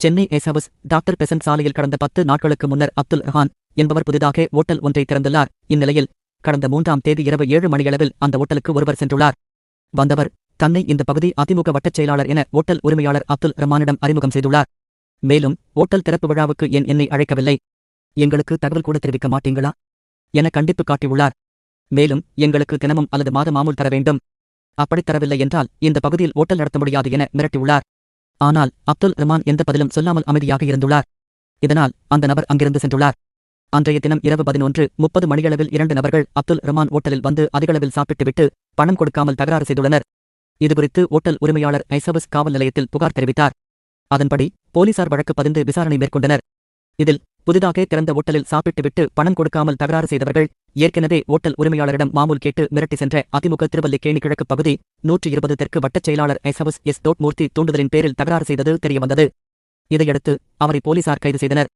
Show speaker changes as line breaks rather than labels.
Chennai Ice House doctor Besant சாலையில் கடந்த பத்து நாட்களுக்கு முன்னர் அப்துல் ரஹான் என்பவர் புதிதாக ஓட்டல் ஒன்றை திறந்துள்ளார். இந்நிலையில் கடந்த மூன்றாம் தேதி இரவு ஏழு மணியளவில் அந்த ஓட்டலுக்கு ஒருவர் சென்றுள்ளார். வந்தவர் தன்னை இந்த பகுதி அதிமுக வட்டச் செயலாளர் என ஓட்டல் உரிமையாளர் அப்துல் ரஹ்மானிடம் அறிமுகம் செய்துள்ளார். மேலும் ஓட்டல் திறப்பு விழாவுக்கு என் என்னை அழைக்கவில்லை. எங்களுக்கு தகவல் கூட தெரிவிக்க மாட்டீங்களா? என கண்டிப்பு காட்டியுள்ளார். மேலும் எங்களுக்கு தினமும் அல்லது மாத மாமூல் தர வேண்டும். அப்படித் தரவில்லை என்றால் இந்த பகுதியில் ஓட்டல் நடத்த முடியாது என மிரட்டியுள்ளார். ஆனால் அப்துல் ரஹ்மான் எந்த பதிலும் சொல்லாமல் அமைதியாக இருந்துள்ளார். இதனால் அந்த நபர் அங்கிருந்து சென்றுள்ளார். அன்றைய தினம் இரவு பதினொன்று முப்பது மணியளவில் இரண்டு நபர்கள் அப்துல் ரஹ்மான் ஓட்டலில் வந்து அதிகளவில் சாப்பிட்டுவிட்டு பணம் கொடுக்காமல் தகராறு செய்துள்ளனர். இதுகுறித்து ஓட்டல் உரிமையாளர் ஐசபஸ் காவல் நிலையத்தில் புகார் தெரிவித்தார். அதன்படி போலீசார் வழக்கு பதிந்து விசாரணை மேற்கொண்டனர். இதில் புதிதாக திறந்த ஓட்டலில் சாப்பிட்டுவிட்டு பணம் கொடுக்காமல் தகராறு செய்தவர்கள் ஏற்கனவே ஓட்டல் உரிமையாளரிடம் மாமூல் கேட்டு மிரட்டி சென்ற அதிமுக திருவல்லிக்கேணி கிழக்கு பகுதி நூற்றி இருபது தெற்கு வட்டச் செயலாளர் ஐசபஸ் எஸ். தோட்மூர்த்தி தூண்டுதலின் பேரில் தகராறு செய்தது தெரியவந்தது. இதையடுத்து அவரை போலீசார் கைது செய்தனர்.